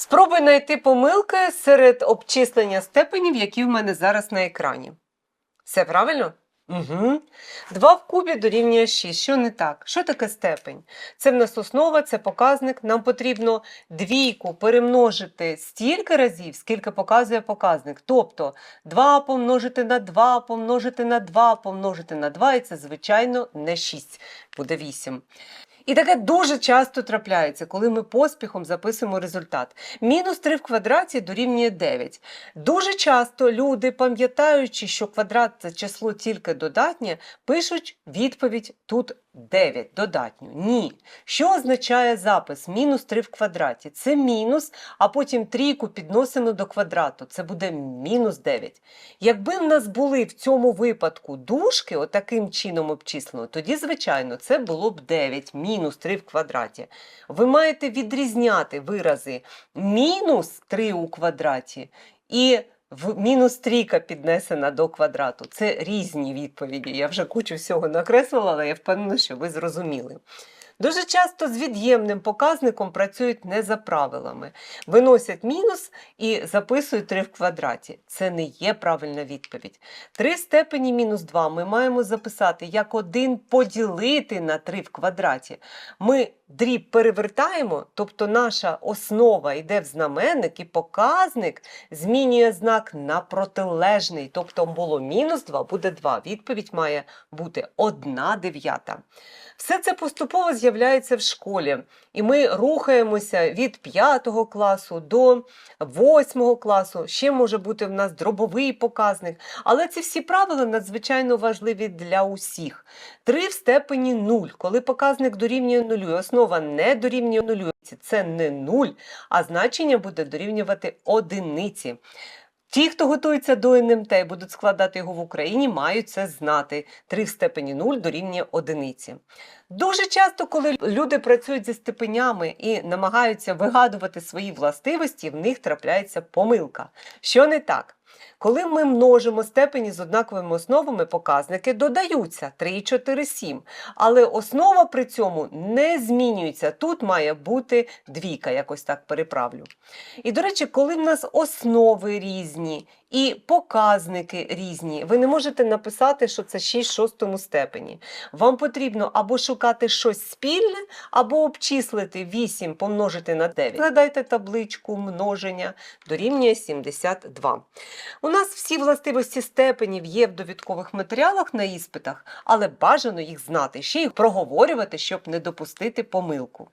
Спробуй знайти помилки серед обчислення степенів, які в мене зараз на екрані. Все правильно? Угу. 2 в кубі дорівнює 6. Що не так? Що таке степень? Це в нас основа, це показник. Нам потрібно двійку перемножити стільки разів, скільки показує показник. Тобто 2 помножити на 2, помножити на 2, помножити на 2, і це, звичайно, не 6, буде 8. І таке дуже часто трапляється, коли ми поспіхом записуємо результат. Мінус 3 в квадраті дорівнює 9. Дуже часто люди, пам'ятаючи, що квадрат це число тільки додатнє, пишуть відповідь тут 9 додатню. Ні. Що означає запис мінус 3 в квадраті? Це мінус, а потім трійку підносимо до квадрату. Це буде мінус 9. Якби в нас були в цьому випадку дужки, отаким чином обчислено, тоді, звичайно, це було б 9, мінус 3 в квадраті. Ви маєте відрізняти вирази мінус 3 у квадраті і в мінус трійка піднесена до квадрату. Це різні відповіді. Я вже кучу всього накреслила, але я впевнена, що ви зрозуміли. Дуже часто з від'ємним показником працюють не за правилами. Виносять мінус і записують 3 в квадраті. Це не є правильна відповідь. 3 степені мінус 2 ми маємо записати як 1 поділити на 3 в квадраті. Ми дріб перевертаємо, тобто наша основа йде в знаменник і показник змінює знак на протилежний. Тобто було мінус 2, буде 2. Відповідь має бути 1 дев'ята. Все це поступово з'являється в школі, і ми рухаємося від 5 класу до 8 класу. Ще може бути в нас дробовий показник. Але ці всі правила надзвичайно важливі для усіх. 3 в степені 0, коли показник дорівнює 0, і основа не дорівнює 0, це не 0, а значення буде дорівнювати одиниці. Ті, хто готується до НМТ і будуть складати його в Україні, мають це знати. 3 в степені 0 дорівнює одиниці. Дуже часто, коли люди працюють зі степенями і намагаються вигадувати свої властивості, в них трапляється помилка. Що не так? Коли ми множимо степені з однаковими основами, показники додаються 3, 4, 7. Але основа при цьому не змінюється. Тут має бути двійка, якось так переправлю. І, до речі, коли в нас основи різні і показники різні, ви не можете написати, що це 6 в шостому степені. Вам потрібно або шукати щось спільне, або обчислити 8 помножити на 9. Складайте табличку множення дорівнює 72. У нас всі властивості степенів є в довідкових матеріалах на іспитах, але бажано їх знати, ще їх проговорювати, щоб не допустити помилку.